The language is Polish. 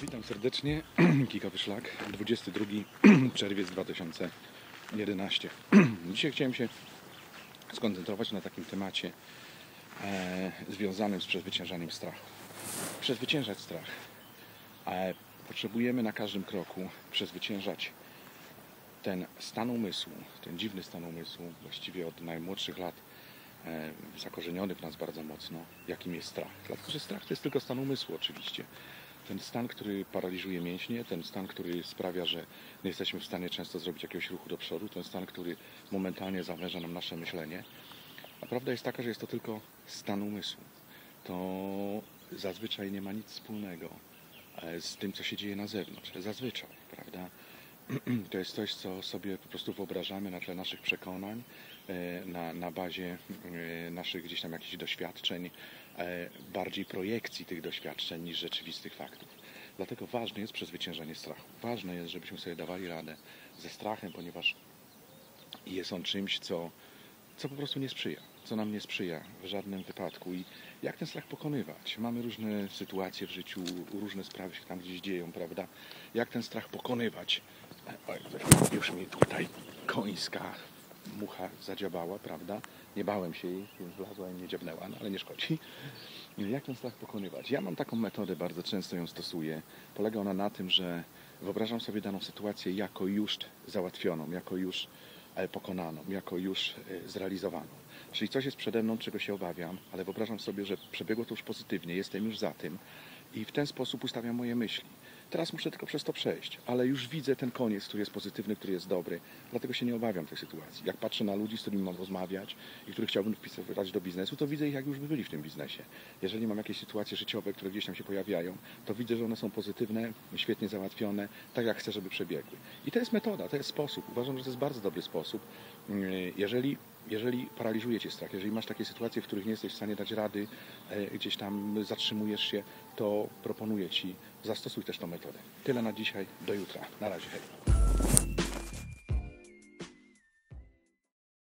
Witam serdecznie. Kika Szlak, 22 czerwiec 2011. Dzisiaj chciałem się skoncentrować na takim temacie e, związanym z przezwyciężaniem strachu. Przezwyciężać strach. E, potrzebujemy na każdym kroku przezwyciężać ten stan umysłu, ten dziwny stan umysłu, właściwie od najmłodszych lat e, zakorzeniony w nas bardzo mocno, jakim jest strach. Dlatego, że strach to jest tylko stan umysłu oczywiście. Ten stan, który paraliżuje mięśnie, ten stan, który sprawia, że nie jesteśmy w stanie często zrobić jakiegoś ruchu do przodu, ten stan, który momentalnie zawęża nam nasze myślenie. A prawda jest taka, że jest to tylko stan umysłu. To zazwyczaj nie ma nic wspólnego e, z tym, co się dzieje na zewnątrz. Zazwyczaj, prawda? To jest coś, co sobie po prostu wyobrażamy na tle naszych przekonań, e, na, na bazie e, naszych gdzieś tam jakichś doświadczeń, e, bardziej projekcji tych doświadczeń niż rzeczywistych faktów. Dlatego ważne jest przezwyciężenie strachu. Ważne jest, żebyśmy sobie dawali radę ze strachem, ponieważ jest on czymś, co, co po prostu nie sprzyja, co nam nie sprzyja w żadnym wypadku. I jak ten strach pokonywać? Mamy różne sytuacje w życiu, różne sprawy się tam gdzieś dzieją, prawda? Jak ten strach pokonywać? Oj, już mi tutaj końska mucha zadziałała, prawda? Nie bałem się jej, więc wlazła i mnie dziabnęła, no ale nie szkodzi. Jak ten strach pokonywać? Ja mam taką metodę, bardzo często ją stosuję. Polega ona na tym, że wyobrażam sobie daną sytuację jako już załatwioną, jako już e, pokonaną, jako już e, zrealizowaną. Czyli coś jest przede mną, czego się obawiam, ale wyobrażam sobie, że przebiegło to już pozytywnie, jestem już za tym i w ten sposób ustawiam moje myśli. Teraz muszę tylko przez to przejść, ale już widzę ten koniec, który jest pozytywny, który jest dobry, dlatego się nie obawiam tej sytuacji. Jak patrzę na ludzi, z którymi mam rozmawiać i których chciałbym wpisać do biznesu, to widzę ich, jak już by byli w tym biznesie. Jeżeli mam jakieś sytuacje życiowe, które gdzieś tam się pojawiają, to widzę, że one są pozytywne, świetnie załatwione, tak jak chcę, żeby przebiegły. I to jest metoda, to jest sposób. Uważam, że to jest bardzo dobry sposób. Jeżeli jeżeli paraliżuje cię strach, jeżeli masz takie sytuacje, w których nie jesteś w stanie dać rady, e, gdzieś tam zatrzymujesz się, to proponuję ci, zastosuj też tą metodę. Tyle na dzisiaj, do jutra. Na razie, hej.